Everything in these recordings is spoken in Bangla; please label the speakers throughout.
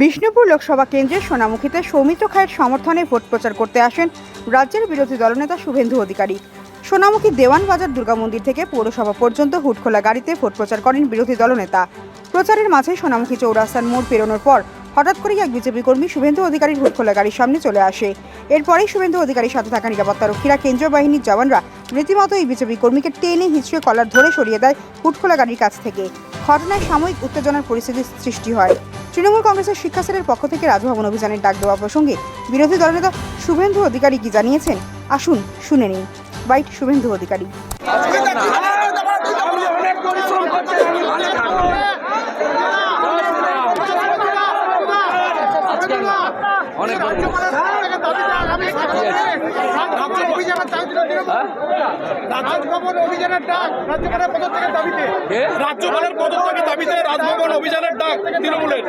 Speaker 1: বিষ্ণুপুর লোকসভা কেন্দ্রের সোনামুখীতে সৌমিত্র খায়ের সমর্থনে ভোট প্রচার করতে আসেন রাজ্যের বিরোধী দলনেতা শুভেন্দু অধিকারী। সোনামুখী দেওয়ান বাজার দুর্গা মন্দির থেকে পৌরসভা পর্যন্ত হুটখোলা গাড়িতে ভোট প্রচার করেন বিরোধী দলনেতা। প্রচারের মাঝে সোনামুখী চৌরাস্তার মোড় পেরোনোর পর হঠাৎ করেই এক বিজেপি কর্মী শুভেন্দু অধিকারীর হুটখোলা গাড়ির সামনে চলে আসে। এরপরেই শুভেন্দু অধিকারীর সাথে থাকা নিরাপত্তারক্ষীরা কেন্দ্রীয় বাহিনীর জওয়ানরা রীতিমতো এই বিজেপি কর্মীকে টেনে হিঁচড়ে কলার ধরে সরিয়ে দেয় হুটখোলা গাড়ির কাছ থেকে। ঘটনায় সাময়িক উত্তেজনার পরিস্থিতির সৃষ্টি হয়। তৃণমূল কংগ্রেসের শিক্ষা সেলের পক্ষ থেকে রাজভবন অভিযানের ডাক দেওয়া প্রসঙ্গে বিরোধী দলনেতা শুভেন্দু অধিকারী কি জানিয়েছেন? আসুন শুনে নিন। বাইট শুভেন্দু অধিকারী।
Speaker 2: অনেক পরিশ্রম করছে অনেক
Speaker 3: রাজভবন অভিযানের ডাক রাজ্যপালের পদত্যাগের দাবিতে। রাজ্যপালের পদত্যাগের দাবিতে রাজভবন অভিযানের ডাক তৃণমূলের।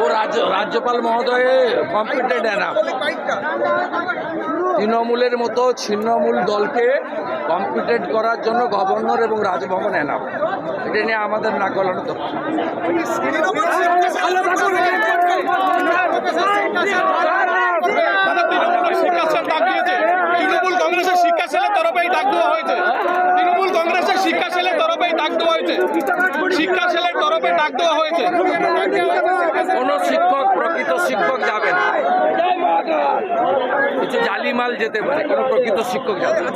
Speaker 2: ও রাজ্যপাল মহোদয় কম্পিটেন্ট এনাফ তৃণমূলের মতো ছিন্নমূল দলকে কম্পিটেন্ট করার জন্য গভর্নর এবং রাজভবন এনাফ এটা নিয়ে আমাদের না গলানো তো।
Speaker 3: তৃণমূল কংগ্রেসের শিক্ষা সেলের তরফে এই ডাক দেওয়া হয়েছে। তৃণমূল কংগ্রেসের শিক্ষা সেলের তরফে এই ডাক দেওয়া হয়েছে। শিক্ষা সেলের তরফে ডাক দেওয়া হয়েছে।
Speaker 2: কোনো শিক্ষক, প্রকৃত শিক্ষক যাবে না। কিছু জালিমাল যেতে পারে, কোনো প্রকৃত শিক্ষক যাবে না।